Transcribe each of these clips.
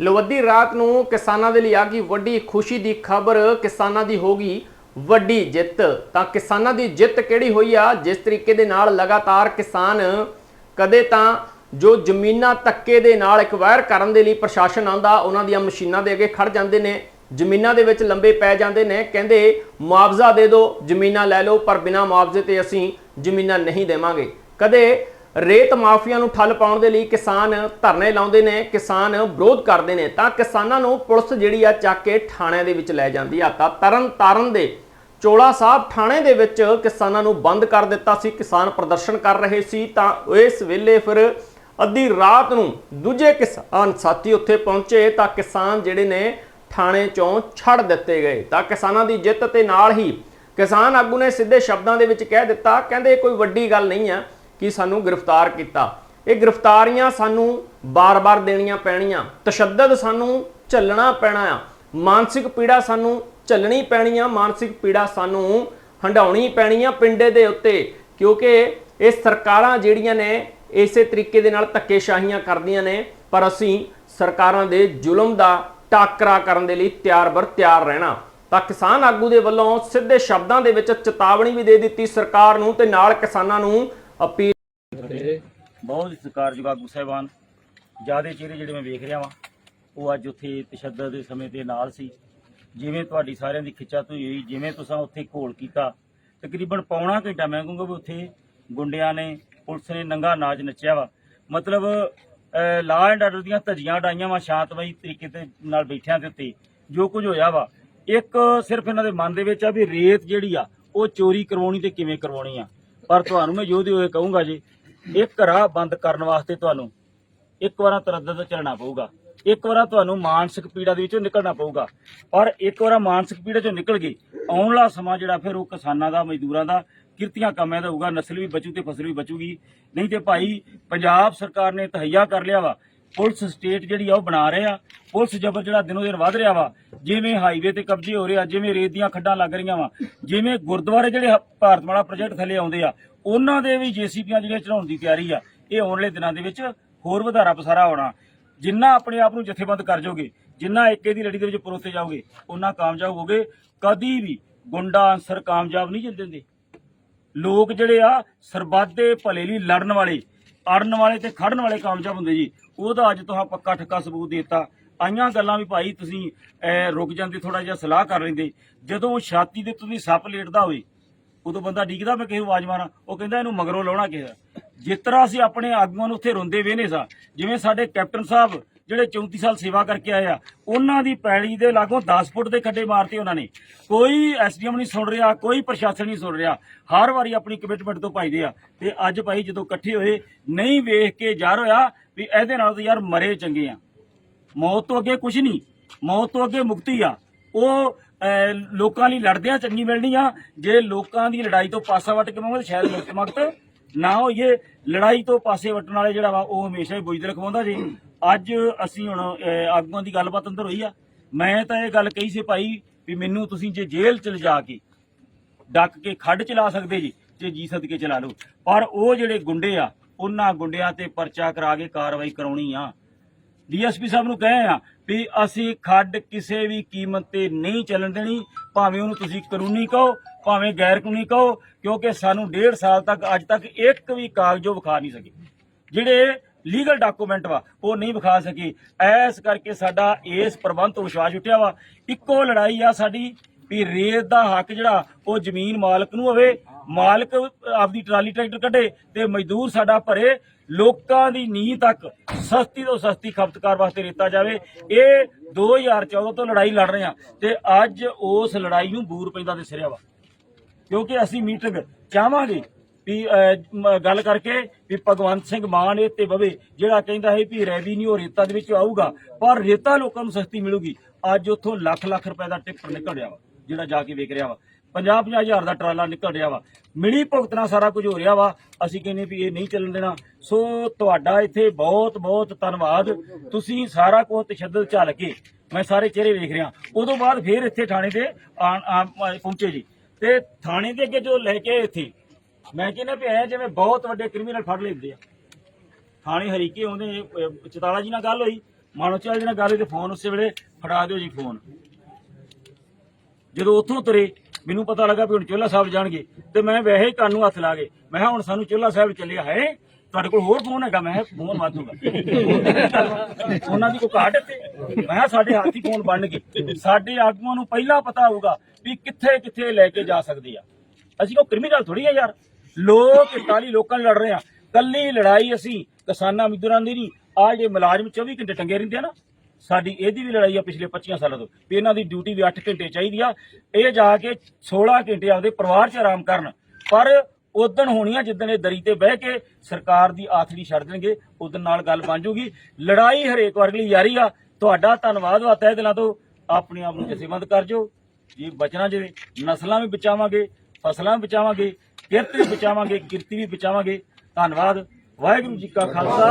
ਲਵੱਦੀ ਰਾਤ ਨੂੰ ਕਿਸਾਨਾਂ ਦੇ ਲਈ ਆ ਗਈ ਵੱਡੀ ਖੁਸ਼ੀ ਦੀ ਖਬਰ। ਕਿਸਾਨਾਂ ਦੀ ਹੋਗੀ ਵੱਡੀ ਜਿੱਤ। ਤਾਂ ਕਿਸਾਨਾਂ ਦੀ ਜਿੱਤ ਕਿਹੜੀ ਹੋਈ ਆ? ਜਿਸ ਤਰੀਕੇ ਦੇ ਨਾਲ ਲਗਾਤਾਰ ਕਿਸਾਨ ਕਦੇ ਤਾਂ ਜੋ ਜ਼ਮੀਨਾਂ ਧੱਕੇ ਦੇ ਨਾਲ ਐਕਵਾਇਰ ਕਰਨ ਦੇ ਲਈ ਪ੍ਰਸ਼ਾਸਨ ਆਂਦਾ ਉਹਨਾਂ ਦੀਆਂ ਮਸ਼ੀਨਾਂ ਦੇ ਅੱਗੇ ਖੜ ਜਾਂਦੇ ਨੇ, ਜ਼ਮੀਨਾਂ ਦੇ ਵਿੱਚ ਲੰਬੇ ਪੈ ਜਾਂਦੇ ਨੇ, ਕਹਿੰਦੇ ਮੁਆਵਜ਼ਾ ਦੇ ਦਿਓ, ਜ਼ਮੀਨਾਂ ਲੈ ਲਓ, ਪਰ ਬਿਨਾਂ ਮੁਆਵਜ਼ੇ ਤੇ ਅਸੀਂ ਜ਼ਮੀਨਾਂ ਨਹੀਂ ਦੇਵਾਂਗੇ। ਕਦੇ ਰੇਤ ਮਾਫੀਆ ਨੂੰ ਠੱਲ ਪਾਉਣ ਦੇ ਲਈ ਕਿਸਾਨ ਧਰਨੇ ਲਾਉਂਦੇ ਨੇ, ਕਿਸਾਨ ਵਿਰੋਧ ਕਰਦੇ ਨੇ, ਤਾਂ ਕਿਸਾਨਾਂ ਨੂੰ ਪੁਲਿਸ ਜਿਹੜੀ ਆ ਚੱਕ ਕੇ ਥਾਣਿਆਂ ਦੇ ਵਿੱਚ ਲੈ ਜਾਂਦੀ ਆ। ਤਾਂ ਤਰਨ ਤਾਰਨ ਦੇ ਚੋਲਾ ਸਾਹਿਬ ਥਾਣੇ ਦੇ ਵਿੱਚ ਕਿਸਾਨਾਂ ਨੂੰ ਬੰਦ ਕਰ ਦਿੱਤਾ ਸੀ, ਕਿਸਾਨ ਪ੍ਰਦਰਸ਼ਨ ਕਰ ਰਹੇ ਸੀ। ਤਾਂ ਇਸ ਵੇਲੇ ਫਿਰ ਅੱਧੀ ਰਾਤ ਨੂੰ ਦੂਜੇ ਕਿਸਾਨ ਸਾਥੀ ਉੱਥੇ ਪਹੁੰਚੇ, ਤਾਂ ਕਿਸਾਨ ਜਿਹੜੇ ਨੇ ਥਾਣੇ ਚੋਂ ਛੱਡ ਦਿੱਤੇ ਗਏ। ਤਾਂ ਕਿਸਾਨਾਂ ਦੀ ਜਿੱਤ ਤੇ ਨਾਲ ਹੀ ਕਿਸਾਨ ਆਗੂ ਨੇ ਸਿੱਧੇ ਸ਼ਬਦਾਂ ਦੇ ਵਿੱਚ ਕਹਿ ਦਿੱਤਾ, ਕਹਿੰਦੇ ਕੋਈ ਵੱਡੀ ਗੱਲ ਨਹੀਂ ਆ। ਕਿ ਸਾਨੂੰ ਗ੍ਰਿਫਤਾਰ ਕੀਤਾ। ਇਹ ਗ੍ਰਿਫਤਾਰੀਆਂ ਸਾਨੂੰ ਬਾਰ-ਬਾਰ ਦੇਣੀਆਂ ਪੈਣੀਆਂ। ਤਸ਼ੱਦਦ ਸਾਨੂੰ ਝੱਲਣਾ ਪੈਣਾ ਆ। ਮਾਨਸਿਕ ਪੀੜਾ ਸਾਨੂੰ ਝੱਲਣੀ ਪੈਣੀ ਆ ਮਾਨਸਿਕ ਪੀੜਾ ਸਾਨੂੰ ਹੰਡਾਉਣੀ ਪੈਣੀ ਆ ਪਿੰਡੇ ਦੇ ਉੱਤੇ। ਕਿਉਂਕਿ ਇਹ ਸਰਕਾਰਾਂ ਜਿਹੜੀਆਂ ਨੇ, ਇਸੇ ਤਰੀਕੇ ਦੇ ਨਾਲ ਧੱਕੇਸ਼ਾਹੀਆਂ ਕਰਦੀਆਂ ਨੇ। ਪਰ ਅਸੀਂ ਸਰਕਾਰਾਂ ਦੇ ਜ਼ੁਲਮ ਦਾ ਟਾਕਰਾ ਕਰਨ ਦੇ ਲਈ ਤਿਆਰ ਬਰ ਤਿਆਰ ਰਹਿਣਾ। ਤਾਂ ਕਿਸਾਨ ਆਗੂ ਦੇ ਵੱਲੋਂ ਸਿੱਧੇ ਸ਼ਬਦਾਂ ਦੇ ਵਿੱਚ ਚੇਤਾਵਨੀ ਵੀ ਦੇ ਦਿੱਤੀ ਸਰਕਾਰ ਨੂੰ ਤੇ ਨਾਲ ਕਿਸਾਨਾਂ ਨੂੰ ਅਪੀਲ ਬਹੁਤ ਸਤਿਕਾਰਯੋਗ ਆਗੂ ਸਾਹਿਬਾਨ। ਜਿਆਦੇ ਚਿਹਰੇ ਜਿਹੜੇ ਮੈਂ ਵੇਖ ਰਿਹਾ ਵਾਂ ਉਹ ਅੱਜ ਉੱਥੇ ਤਸ਼ੱਦਦ ਦੇ ਸਮੇਂ ਦੇ ਨਾਲ ਸੀ। ਜਿਵੇਂ ਤੁਹਾਡੀ ਸਾਰਿਆਂ ਦੀ ਖਿੱਚਾ ਤੋਂ ਹੋਈ ਜਿਵੇਂ ਤੁਸੀਂ ਉੱਥੇ ਘੋਲ ਕੀਤਾ। ਤਕਰੀਬਨ ਪੌਣਾ ਘੰਟਾ ਮੈਂ ਕਹੂੰਗਾ ਵੀ ਉੱਥੇ ਗੁੰਡਿਆਂ ਨੇ ਪੁਲਿਸ ਨੇ ਨੰਗਾ ਨਾਚ ਨੱਚਿਆ ਵਾ। ਮਤਲਬ ਲਾ ਐਂਡ ਆਰਡਰ ਦੀਆਂ ਧੱਜੀਆਂ ਡਾਈਆਂ ਵਾ ਸ਼ਾਂਤਮਈ ਤਰੀਕੇ ਤੇ ਨਾਲ ਬੈਠਿਆਂ ਦੇ ਉੱਤੇ ਜੋ ਕੁਝ ਹੋਇਆ ਵਾ। ਇੱਕ ਸਿਰਫ ਇਹਨਾਂ ਦੇ ਮਨ ਦੇ ਵਿੱਚ ਆ ਵੀ ਰੇਤ ਜਿਹੜੀ ਆ ਉਹ ਚੋਰੀ ਕਰਵਾਉਣੀ ਤੇ ਕਿਵੇਂ ਕਰਵਾਉਣੀ ਆ? ਪਰ ਤੁਹਾਨੂੰ ਮੈਂ ਯੋਧੇ ਹੋਏ ਕਹੂੰਗਾ ਜੀ, ਇੱਕ ਰਾਹ ਬੰਦ ਕਰਨ ਵਾਸਤੇ ਤੁਹਾਨੂੰ ਇੱਕ ਵਾਰ ਤਰੱਦਦ ਚੱਲਣਾ ਪਊਗਾ। ਇੱਕ ਵਾਰ ਤੁਹਾਨੂੰ ਮਾਨਸਿਕ ਪੀੜਾ ਦੇ ਵਿੱਚੋਂ ਨਿਕਲਣਾ ਪਊਗਾ। ਪਰ ਇੱਕ ਵਾਰ ਮਾਨਸਿਕ ਪੀੜਾ ਚੋਂ ਨਿਕਲ ਗਏ ਆਉਣ ਵਾਲਾ ਸਮਾਂ ਜਿਹੜਾ ਫਿਰ ਉਹ ਕਿਸਾਨਾਂ ਦਾ, ਮਜ਼ਦੂਰਾਂ ਦਾ, ਕਿਰਤੀਆਂ ਕੰਮਾਂ ਦਾ ਹੋਊਗਾ, ਨਸਲ ਵੀ ਬਚੂ ਤੇ ਫਸਲ ਵੀ ਬਚੂਗੀ। ਨਹੀਂ ਤੇ ਭਾਈ, ਪੰਜਾਬ ਸਰਕਾਰ ਨੇ ਤਹਈਆ ਕਰ ਲਿਆ ਵਾ। ਪੁਲਿਸ ਸਟੇਟ ਜਿਹੜੀ ਆ ਉਹ ਬਣਾ ਰਹੇ ਆ। ਪੁਲਿਸ ਜਬਰ ਜਿਹੜਾ ਦਿਨੋ ਦਿਨ ਵਧ ਰਿਹਾ ਵਾ। ਜਿਵੇਂ ਹਾਈਵੇ ਤੇ ਕਬਜ਼ੇ ਹੋ ਰਹੇ ਆ, ਜਿਵੇਂ ਰੇਤ ਦੀਆਂ ਖੱਡਾਂ ਲੱਗ ਰਹੀਆਂ ਵਾ, ਜਿਵੇਂ ਗੁਰਦੁਆਰੇ ਜਿਹੜੇ ਹ- ਭਾਰਤਮਾਲਾ ਪ੍ਰੋਜੈਕਟ ਥੱਲੇ ਆਉਂਦੇ ਆ, ਉਹਨਾਂ ਦੇ ਵੀ ਜੀਸੀਪੀਆਂ ਜਿਹੜੀਆਂ ਚੜਾਉਣ ਦੀ ਤਿਆਰੀ ਆ। ਇਹ ਆਉਣ ਵਾਲੇ ਦਿਨਾਂ ਦੇ ਵਿੱਚ ਹੋਰ ਵਧਾਰਾ ਪਸਾਰਾ ਹੋਣਾ। ਜਿੰਨਾ ਆਪਣੇ ਆਪ ਨੂੰ ਜਥੇਬੰਦ ਕਰ ਜਾਓਗੇ, ਜਿੰਨਾ ਏਕੇ ਦੀ ਲੜੀ ਦੇ ਵਿੱਚ ਪਰੋਤੇ ਜਾਓਗੇ ਉਹਨਾਂ ਕਾਮਯਾਬ ਹੋਗੇ ਕਦੀ ਵੀ ਗੁੰਡਾ ਅਨਸਰ ਕਾਮਯਾਬ ਨਹੀਂ ਜਿੰਦੇ ਦਿੰਦੇ ਲੋਕ ਜਿਹੜੇ ਆ ਸਰਬੱਤ ਦੇ ਭਲੇ ਲਈ ਲੜਨ ਵਾਲੇ ਅੜਨ ਵਾਲੇ ਤੇ ਖੜਨ ਵਾਲੇ ਕਾਮਯਾਬ ਹੁੰਦੇ ਜੀ। ਉਹਦਾ ਅੱਜ ਤੁਹਾਂ ਪੱਕਾ ਠੱਕਾ ਸਬੂਤ ਦਿੱਤਾ। ਆਈਆਂ ਗੱਲਾਂ ਵੀ ਭਾਈ ਤੁਸੀਂ ਰੁਕ ਜਾਂਦੇ ਥੋੜਾ ਜਿਹਾ ਸਲਾਹ ਕਰ ਲੈਂਦੇ। ਜਦੋਂ ਛਾਤੀ ਦੇ ਤੁਸੀਂ ਸੱਪ ਲੇਟਦਾ ਹੋਵੇ, ਉਦੋਂ ਬੰਦਾ ਡਿੱਗਦਾ ਮੈਂ ਕਿਸੇ ਨੂੰ ਆਵਾਜ਼ ਮਾਰਾਂ। ਉਹ ਕਹਿੰਦਾ ਇਹਨੂੰ ਮਗਰੋਂ ਲਾਉਣਾ ਕਿਹਾ ਜਿਸ ਤਰ੍ਹਾਂ ਅਸੀਂ ਆਪਣੇ ਆਗੂਆਂ ਨੂੰ ਉੱਥੇ ਰੋਂਦੇ ਵੇਨੇ ਸਾਂ, ਜਿਵੇਂ ਸਾਡੇ ਕੈਪਟਨ ਸਾਹਿਬ ਜਿਹੜੇ 34 ਸਾਲ ਸੇਵਾ ਕਰਕੇ ਆਏ ਆ, ਉਹਨਾਂ ਦੀ ਪੈਲੀ ਦੇ ਲਾਗੋਂ 10 ਫੁੱਟ ਦੇ ਖੱਡੇ ਮਾਰਤੇ ਉਹਨਾਂ ਨੇ। ਕੋਈ ਐਸਡੀਐਮ ਨਹੀਂ ਸੁਣ ਰਿਹਾ, ਕੋਈ ਪ੍ਰਸ਼ਾਸਨ ਨਹੀਂ ਸੁਣ ਰਿਹਾ। ਹਰ ਵਾਰੀ ਆਪਣੀ ਕਮਿਟਮੈਂਟ ਤੋਂ ਭਜਦੇ ਆ। ਤੇ ਅੱਜ ਭਾਈ ਜਦੋਂ ਇਕੱਠੇ ਹੋਏ, ਨਹੀਂ ਵੇਖ ਕੇ ਜ਼ਾਹਰ ਹੋਇਆ ਵੀ ਇਹਦੇ ਨਾਲ ਤਾਂ ਯਾਰ ਮਰੇ ਚੰਗੇ ਆ। ਮੌਤ ਤੋਂ ਅੱਗੇ ਕੁਝ ਨਹੀਂ। ਮੌਤ ਤੋਂ ਅੱਗੇ ਮੁਕਤੀ ਆ। ਉਹ ਲੋਕਾਂ ਲਈ ਲੜਦਿਆਂ ਚੰਗੀ ਮਿਲਣੀ ਆ। ਜੇ ਲੋਕਾਂ ਦੀ ਲੜਾਈ ਤੋਂ ਪਾਸਾ ਵੱਟ ਕੇ ਮੰਗੋ ਸ਼ਾਇਦ ਮੁਕਤ ਨਾ ਹੋਈਏ। ਲੜਾਈ ਤੋਂ ਪਾਸੇ ਵਟਣ ਵਾਲੇ ਜਿਹੜਾ ਵਾ, ਉਹ ਹਮੇਸ਼ਾ ਹੀ ਬੁਝਦਲ ਰਖਵਾਉਂਦਾ ਜੀ। ਅੱਜ ਅਸੀਂ ਹੁਣ ਅਹ, ਆਗੂਆਂ ਦੀ ਗੱਲਬਾਤ ਅੰਦਰ ਹੋਈ ਆ। ਮੈਂ ਤਾਂ ਇਹ ਗੱਲ ਕਹੀ ਸੀ ਭਾਈ ਵੀ ਮੈਨੂੰ ਤੁਸੀਂ ਜੇ ਜੇਲ੍ਹ ਚ ਲਿਜਾ ਕੇ ਡੱਕ ਕੇ ਖੱਡ ਚਲਾ ਸਕਦੇ ਜੀ ਜੇ ਜੀ ਸਦਕੇ ਚਲਾ ਲਓ। ਪਰ ਉਹ ਜਿਹੜੇ ਗੁੰਡੇ ਆ ਉਹਨਾਂ ਗੁੰਡਿਆਂ ਤੇ ਪਰਚਾ ਕਰਾ ਕੇ ਕਾਰਵਾਈ ਕਰਾਉਣੀ ਆ। ਡੀਐਸਪੀ ਸਾਹਿਬ ਨੂੰ ਕਹੇ ਆ ਵੀ ਅਸੀਂ ਖੱਡ ਕਿਸੇ ਵੀ ਕੀਮਤ ਤੇ ਨਹੀਂ ਚੱਲਣ ਦੇਣੀ ਭਾਵੇਂ ਉਹਨੂੰ ਤੁਸੀਂ ਕਾਨੂੰਨੀ ਕਹੋ ਭਾਵੇਂ ਗੈਰ ਕਾਨੂੰਨੀ ਕਹੋ ਕਿਉਂਕਿ ਸਾਨੂੰ ਡੇਢ ਸਾਲ ਤੱਕ ਅੱਜ ਤੱਕ ਇੱਕ ਵੀ ਕਾਗਜ਼ੋ ਵਿਖਾ ਨਹੀਂ ਸਕੇ। ਜਿਹੜੇ ਲੀਗਲ ਡਾਕੂਮੈਂਟ ਵਾ, ਉਹ ਨਹੀਂ ਵਿਖਾ ਸਕੀ। ਐਸ ਕਰਕੇ ਸਾਡਾ ਇਸ ਪ੍ਰਬੰਧ ਤੋਂ ਵਿਸ਼ਵਾਸ ਉੱਠਿਆ ਵਾ। ਇੱਕੋ ਲੜਾਈ ਆ ਸਾਡੀ ਵੀ ਰੇਤ ਦਾ ਹੱਕ ਜਿਹੜਾ, ਉਹ ਜ਼ਮੀਨ ਮਾਲਕ ਨੂੰ ਹੋਵੇ, ਮਾਲਕ ਆਪਦੀ ਟਰਾਲੀ ਟਰੈਕਟਰ ਕੱਢੇ ਤੇ ਮਜ਼ਦੂਰ ਸਾਡਾ ਭਰੇ, ਲੋਕਾਂ ਦੀ ਨੀਂਹ ਤੱਕ ਸਸਤੀ ਤੋਂ ਸਸਤੀ ਖਪਤਕਾਰ ਵਾਸਤੇ ਰੇਤਾ ਜਾਵੇ। ਇਹ 2014 ਤੋਂ ਲੜਾਈ ਲੜ ਰਹੇ ਆ ਤੇ ਅੱਜ ਉਸ ਲੜਾਈ ਨੂੰ ਬੂਰ ਪੈਂਦਾ ਦਿਸ ਰਿਹਾ ਵਾ। ਕਿਉਂਕਿ ਅਸੀਂ ਮੀਟਿੰਗ ਚਾਹਾਂਗੇ ਵੀ ਗੱਲ ਕਰਕੇ ਵੀ ਭਗਵੰਤ ਸਿੰਘ ਮਾਨ ਇਹ ਤੇ ਬਵੇ ਜਿਹੜਾ ਕਹਿੰਦਾ ਹੈ ਵੀ ਰੈਵਨਿਊ ਰੇਤਾ ਦੇ ਵਿੱਚ ਆਊਗਾ, ਪਰ ਰੇਤਾ ਲੋਕਾਂ ਨੂੰ ਸਸਤੀ ਮਿਲੂਗੀ। ਅੱਜ ਉੱਥੋਂ ਲੱਖ ਲੱਖ ਰੁਪਏ ਦਾ ਟਿੱਪਰ ਨਿਕਲ ਰਿਹਾ ਵਾ, ਜਿਹੜਾ ਜਾ ਕੇ ਵੇਖ ਰਿਹਾ ਵਾ। 50 50 ਹਜ਼ਾਰ ਦਾ ਟਰਾਲਾ ਨਿਕਲ ਰਿਹਾ ਵਾ। ਮਿਲੀ ਭੁਗਤਣਾ ਸਾਰਾ ਕੁਝ ਹੋ ਰਿਹਾ ਵਾ। ਅਸੀਂ ਕਹਿੰਦੇ ਵੀ ਇਹ ਨਹੀਂ ਚੱਲਣ ਦੇਣਾ। ਸੋ ਤੁਹਾਡਾ ਇੱਥੇ ਬਹੁਤ ਬਹੁਤ ਧੰਨਵਾਦ। ਤੁਸੀਂ ਸਾਰਾ ਕੁਝ ਤਸ਼ੱਦਦ ਝੱਲ ਕੇ ਮੈਂ ਸਾਰੇ ਚਿਹਰੇ ਵੇਖ ਰਿਹਾ। ਉਦੋਂ ਬਾਅਦ ਫੇਰ ਇੱਥੇ ਥਾਣੇ ਤੇ ਆਣ- ਆ- ਪਹੁੰਚੇ ਜੀ। ਤੇ ਥਾਣੇ ਦੇ ਅੱਗੇ ਜੋ ਲੈ ਕੇ ਆਏ ਇੱਥੇ ਮੈਂ ਕਹਿੰਦਾ ਵੀ ਐ ਜਿਵੇਂ ਬਹੁਤ ਵੱਡੇ ਕ੍ਰਿਮੀਨਲ ਫੜ ਲੈਂਦੇ ਆ। ਥਾਣੇ ਹਰੀਕੇ ਆਉਂਦੇ ਅਹ, ਚਤਾਲਾ ਜੀ ਨਾਲ ਗੱਲ ਹੋਈ ਮਾਨੋ ਚਾਹ ਜਿਹਨਾਂ ਗੱਲ ਤੇ ਫੋਨ ਉਸੇ ਵੇਲੇ ਫੜਾ ਦਿਓ ਜੀ ਫੋਨ। ਜਦੋਂ ਉੱਥੋਂ ਤੁਰੇ ਮੈਨੂੰ ਪਤਾ ਲੱਗਾ ਵੀ ਹੁਣ ਚੋਲਾ ਸਾਹਿਬ ਜਾਣਗੇ ਤੇ ਮੈਂ ਵੈਸੇ ਹੀ ਕੰਨ ਨੂੰ ਹੱਥ ਲਾ ਗਏ ਮੈਂ ਕਿਹਾ ਹੁਣ ਸਾਨੂੰ ਚੋਲਾ ਸਾਹਿਬ ਚੱਲਿਆ ਹੈ ਤੁਹਾਡੇ ਕੋਲ ਹੋਰ ਫੋਨ ਹੈਗਾ ਮੈਂ ਕਿਹਾ ਫੋਨ ਵਾਧੂਗਾ ਉਹਨਾਂ ਦੀ ਕੋਈ ਘਾਟ ਹੈ ਤੇ ਮੈਂ ਕਿਹਾ ਸਾਡੇ ਹੱਥ ਹੀ ਫੋਨ ਬਣ ਗਏ। ਸਾਡੇ ਆਗੂਆਂ ਨੂੰ ਪਹਿਲਾਂ ਪਤਾ ਹੋਊਗਾ ਵੀ ਕਿੱਥੇ ਕਿੱਥੇ ਲੈ ਕੇ ਜਾ ਸਕਦੇ ਆ। ਅਸੀਂ ਕੋਈ ਕ੍ਰਿਮੀਨਲ ਥੋੜੀ ਆ ਯਾਰ। ਲੋਕ 41 ਲੋਕਾਂ ਨਾਲ ਲੜ ਰਹੇ ਆ। ਕੱਲੀ ਲੜਾਈ ਅਸੀਂ ਕਿਸਾਨਾਂ ਮਜ਼ਦੂਰਾਂ ਦੀ ਨਹੀਂ ਆ ਜੇ ਮੁਲਾਜ਼ਮ 24 ਘੰਟੇ ਟੰਗੇ ਰਹਿੰਦੇ ਆ ਨਾ, ਸਾਡੀ ਇਹਦੀ ਵੀ ਲੜਾਈ ਆ ਪਿਛਲੇ 25 ਸਾਲਾਂ ਤੋਂ, ਵੀ ਇਹਨਾਂ ਦੀ ਡਿਊਟੀ ਵੀ 8 ਘੰਟੇ ਚਾਹੀਦੀ ਆ, ਇਹ ਜਾ ਕੇ 16 ਘੰਟੇ ਆਪਦੇ ਪਰਿਵਾਰ 'ਚ ਆਰਾਮ ਕਰਨ। ਪਰ ਉਦੋਂ ਹੋਣੀ ਆ ਜਿੱਦਣ ਇਹ ਦਰੀ ਤੇ ਬਹਿ ਕੇ ਸਰਕਾਰ ਦੀ ਆਥੜੀ ਛੱਡ ਦੇਣਗੇ ਉਦੋਂ ਨਾਲ ਗੱਲ ਬਣ ਜੂਗੀ। ਲੜਾਈ ਹਰੇਕ ਵਰਗ ਲਈ ਜਾਰੀ ਆ। ਤੁਹਾਡਾ ਧੰਨਵਾਦ ਵਾ ਤਹਿ ਦਿਲਾਂ ਤੋਂ। ਆਪਣੇ ਆਪ ਨੂੰ ਜਥੇਬੰਦ ਕਰ ਜੋ ਜੀ ਬਚਣਾ ਜੇ ਨਸਲਾਂ ਵੀ ਬਚਾਵਾਂਗੇ, ਫਸਲਾਂ ਵੀ ਬਚਾਵਾਂਗੇ ਕਿਰਤ ਵੀ ਬਚਾਵਾਂਗੇ, ਕਿਰਤੀ ਵੀ ਬਚਾਵਾਂਗੇ। ਧੰਨਵਾਦ। ਵਾਹਿਗੁਰੂ ਜੀ ਕਾ ਖਾਲਸਾ।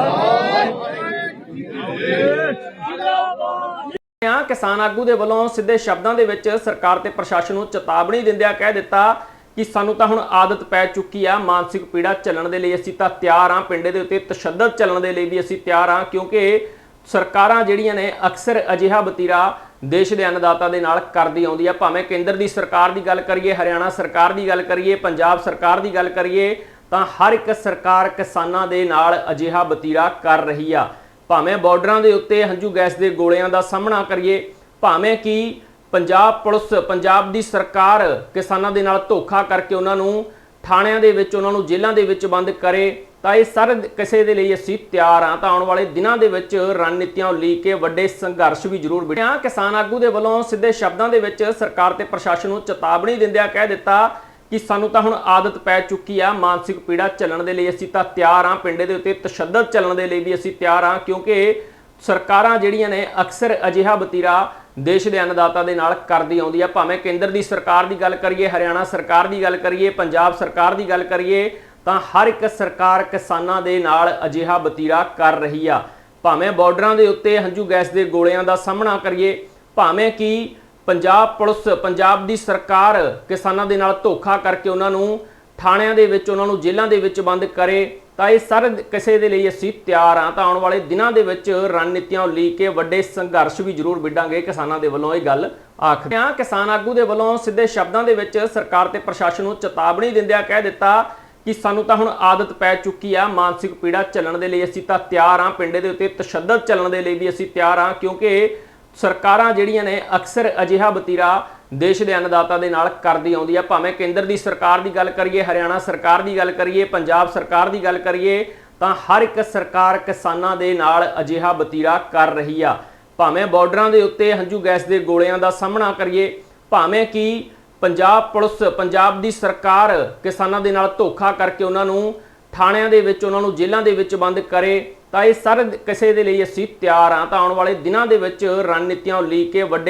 ਆ ਕਿਸਾਨ ਆਗੂ ਦੇ ਵੱਲੋਂ ਸਿੱਧੇ ਸ਼ਬਦਾਂ ਦੇ ਵਿੱਚ ਸਰਕਾਰ ਤੇ ਪ੍ਰਸ਼ਾਸਨ ਨੂੰ ਚੇਤਾਵਨੀ ਦਿੰਦਿਆਂ ਕਹਿ ਦਿੱਤਾ ਕਿ ਸਾਨੂੰ ਤਾਂ ਹੁਣ ਆਦਤ ਪੈ ਚੁੱਕੀ ਆ ਮਾਨਸਿਕ ਪੀੜਾ ਚੱਲਣ ਦੇ ਲਈ। ਅਸੀਂ ਤਾਂ ਤਿਆਰ ਆ ਪਿੰਡੇ ਦੇ ਉੱਤੇ ਤਸ਼ੱਦਦ ਚੱਲਣ ਦੇ ਲਈ ਵੀ ਅਸੀਂ ਤਿਆਰ ਆ ਕਿਉਂਕਿ ਸਰਕਾਰਾਂ ਜਿਹੜੀਆਂ ਨੇ ਅਕਸਰ ਅਜਿਹਾ ਬਤੀਰਾ ਦੇਸ਼ ਦੇ ਅੰਨਦਾਤਾ ਦੇ ਨਾਲ ਕਰਦੀ ਆਉਂਦੀ ਆ। ਭਾਵੇਂ ਕੇਂਦਰ ਦੀ ਸਰਕਾਰ ਦੀ ਗੱਲ ਕਰੀਏ, ਹਰਿਆਣਾ ਸਰਕਾਰ ਦੀ ਗੱਲ ਕਰੀਏ, ਪੰਜਾਬ ਸਰਕਾਰ ਦੀ ਗੱਲ ਕਰੀਏ, ਤਾਂ ਹਰ ਇੱਕ ਸਰਕਾਰ ਕਿਸਾਨਾਂ ਦੇ ਨਾਲ ਅਜਿਹਾ ਬਤੀਰਾ ਕਰ ਰਹੀ ਆ। ਭਾਵੇਂ ਬਾਰਡਰਾਂ ਦੇ ਉੱਤੇ ਹੰਝੂ ਗੈਸ ਦੇ ਗੋਲਿਆਂ ਦਾ ਸਾਹਮਣਾ ਕਰੀਏ, ਭਾਵੇਂ ਕਿ ਪੰਜਾਬ ਪੁਲਿਸ, ਪੰਜਾਬ ਦੀ ਸਰਕਾਰ ਕਿਸਾਨਾਂ ਦੇ ਨਾਲ ਧੋਖਾ ਕਰਕੇ ਉਹਨਾਂ ਨੂੰ ਥਾਣਿਆਂ ਦੇ ਵਿੱਚ, ਉਹਨਾਂ ਨੂੰ ਜੇਲ੍ਹਾਂ ਦੇ ਵਿੱਚ ਬੰਦ ਕਰੇ ਤਾਂ ਇਹ ਸਰ ਕਿਸੇ ਦੇ ਲਈ ਅਸੀਂ ਤਿਆਰ ਹਾਂ। ਤਾਂ ਆਉਣ ਵਾਲੇ ਦਿਨਾਂ ਦੇ ਵਿੱਚ ਰਣਨੀਤੀਆਂ ਉਲੀਕ ਕੇ ਵੱਡੇ ਸੰਘਰਸ਼ ਵੀ ਜ਼ਰੂਰ ਬਿੜਿਆ ਕਿਸਾਨ ਆਗੂ ਦੇ ਵੱਲੋਂ ਸਿੱਧੇ ਸ਼ਬਦਾਂ ਦੇ ਵਿੱਚ ਸਰਕਾਰ ਤੇ ਪ੍ਰਸ਼ਾਸਨ ਨੂੰ ਚੇਤਾਵਨੀ ਦਿੰਦਿਆਂ ਕਹਿ ਦਿੱਤਾ ਕਿ ਸਾਨੂੰ ਤਾਂ ਹੁਣ ਆਦਤ ਪੈ ਚੁੱਕੀ ਆ ਮਾਨਸਿਕ ਪੀੜਾ ਚੱਲਣ ਦੇ ਲਈ। ਅਸੀਂ ਤਾਂ ਤਿਆਰ ਹਾਂ, ਪਿੰਡੇ ਦੇ ਉੱਤੇ ਤਸ਼ੱਦਦ ਚੱਲਣ ਦੇ ਲਈ ਵੀ ਅਸੀਂ ਤਿਆਰ ਹਾਂ, ਕਿਉਂਕਿ ਸਰਕਾਰਾਂ ਜਿਹੜੀਆਂ ਨੇ ਅਕਸਰ ਅਜਿਹਾ ਬਤੀਰਾ ਦੇਸ਼ ਦੇ ਅੰਨਦਾਤਾ ਦੇ ਨਾਲ ਕਰਦੀ ਆਉਂਦੀ ਆ। ਭਾਵੇਂ ਕੇਂਦਰ ਦੀ ਸਰਕਾਰ ਦੀ ਗੱਲ ਕਰੀਏ, ਹਰਿਆਣਾ ਸਰਕਾਰ ਦੀ ਗੱਲ ਕਰੀਏ, ਪੰਜਾਬ ਸਰਕਾਰ ਦੀ ਗੱਲ ਕਰੀਏ ਤਾਂ ਹਰ ਇੱਕ ਸਰਕਾਰ ਕਿਸਾਨਾਂ ਦੇ ਨਾਲ ਅਜਿਹਾ ਵਤੀਰਾ ਕਰ ਰਹੀ ਆ। ਭਾਵੇਂ ਬਾਰਡਰਾਂ ਦੇ ਉੱਤੇ ਹੰਝੂ ਗੈਸ ਦੇ ਗੋਲਿਆਂ ਦਾ ਸਾਹਮਣਾ ਕਰੀਏ, ਭਾਵੇਂ ਕਿ ਪੰਜਾਬ ਪੁਲਿਸ, ਪੰਜਾਬ ਦੀ ਸਰਕਾਰ ਕਿਸਾਨਾਂ ਦੇ ਨਾਲ ਧੋਖਾ ਕਰਕੇ ਉਹਨਾਂ ਨੂੰ ਥਾਣਿਆਂ ਦੇ ਵਿੱਚ, ਉਹਨਾਂ ਨੂੰ ਜੇਲ੍ਹਾਂ ਦੇ ਵਿੱਚ ਬੰਦ ਕਰੇ, ਤਾਂ ਇਹ ਸਰ ਕਿਸੇ ਦੇ ਲਈ ਅਸੀਂ ਤਿਆਰ ਹਾਂ। ਤਾਂ ਆਉਣ ਵਾਲੇ ਦਿਨਾਂ ਦੇ ਵਿੱਚ ਰਣਨੀਤੀਆਂ ਉਲੀਕ ਕੇ ਵੱਡੇ ਸੰਘਰਸ਼ ਵੀ ਜ਼ਰੂਰ ਵਿੱਢਾਂਗੇ ਕਿਸਾਨਾਂ ਦੇ ਵੱਲੋਂ ਇਹ ਗੱਲ ਆਖਦੇ ਹਾਂ। ਕਿਸਾਨ ਆਗੂ ਦੇ ਵੱਲੋਂ ਸਿੱਧੇ ਸ਼ਬਦਾਂ ਦੇ ਵਿੱਚ ਸਰਕਾਰ ਤੇ ਪ੍ਰਸ਼ਾਸਨ ਨੂੰ ਚੇਤਾਵਨੀ ਦਿੰਦਿਆਂ ਕਹਿ ਦਿੱਤਾ ਕਿ ਸਾਨੂੰ ਤਾਂ ਹੁਣ ਆਦਤ ਪੈ ਚੁੱਕੀ ਆ ਮਾਨਸਿਕ ਪੀੜਾ ਚੱਲਣ ਦੇ ਲਈ। ਅਸੀਂ ਤਾਂ ਤਿਆਰ ਹਾਂ ਪਿੰਡੇ ਦੇ ਉੱਤੇ ਤਸ਼ੱਦਦ ਚੱਲਣ ਦੇ ਲਈ ਵੀ ਅਸੀਂ ਤਿਆਰ ਹਾਂ, ਕਿਉਂਕਿ ਸਰਕਾਰਾਂ ਜਿਹੜੀਆਂ ਨੇ ਅਕਸਰ ਅਜਿਹਾ ਬਤੀਰਾ ਦੇਸ਼ ਦੇ ਅੰਨਦਾਤਾ ਦੇ ਨਾਲ ਕਰਦੀ ਆਉਂਦੀ ਆ। ਭਾਵੇਂ ਕੇਂਦਰ ਦੀ ਸਰਕਾਰ ਦੀ ਗੱਲ ਕਰੀਏ, ਹਰਿਆਣਾ ਸਰਕਾਰ ਦੀ ਗੱਲ ਕਰੀਏ, ਪੰਜਾਬ ਸਰਕਾਰ ਦੀ ਗੱਲ ਕਰੀਏ, ਤਾਂ ਹਰ ਇੱਕ ਸਰਕਾਰ ਕਿਸਾਨਾਂ ਦੇ ਨਾਲ ਅਜਿਹਾ ਬਤੀਰਾ ਕਰ ਰਹੀ ਆ। ਭਾਵੇਂ ਬਾਰਡਰਾਂ ਦੇ ਉੱਤੇ ਹੰਝੂ ਗੈਸ ਦੇ ਗੋਲਿਆਂ ਦਾ ਸਾਹਮਣਾ ਕਰੀਏ, ਭਾਵੇਂ ਕਿ ਪੰਜਾਬ ਪੁਲਿਸ, ਪੰਜਾਬ ਦੀ ਸਰਕਾਰ ਕਿਸਾਨਾਂ ਦੇ ਨਾਲ ਧੋਖਾ ਕਰਕੇ ਉਹਨਾਂ ਨੂੰ ਥਾਣਿਆਂ ਦੇ ਵਿੱਚ, ਉਹਨਾਂ ਨੂੰ ਜੇਲ੍ਹਾਂ ਦੇ ਵਿੱਚ ਬੰਦ ਕਰੇ, ਤਾਂ ਇਹ ਸਰ ਕਿਸੇ ਦੇ ਲਈ ਅਸੀਂ ਤਿਆਰ ਹਾਂ। ਤਾਂ ਆਉਣ ਵਾਲੇ ਦਿਨਾਂ ਦੇ ਵਿੱਚ ਰਣਨੀਤੀਆਂ ਉਲੀਕ ਕੇ ਵੱਡੇ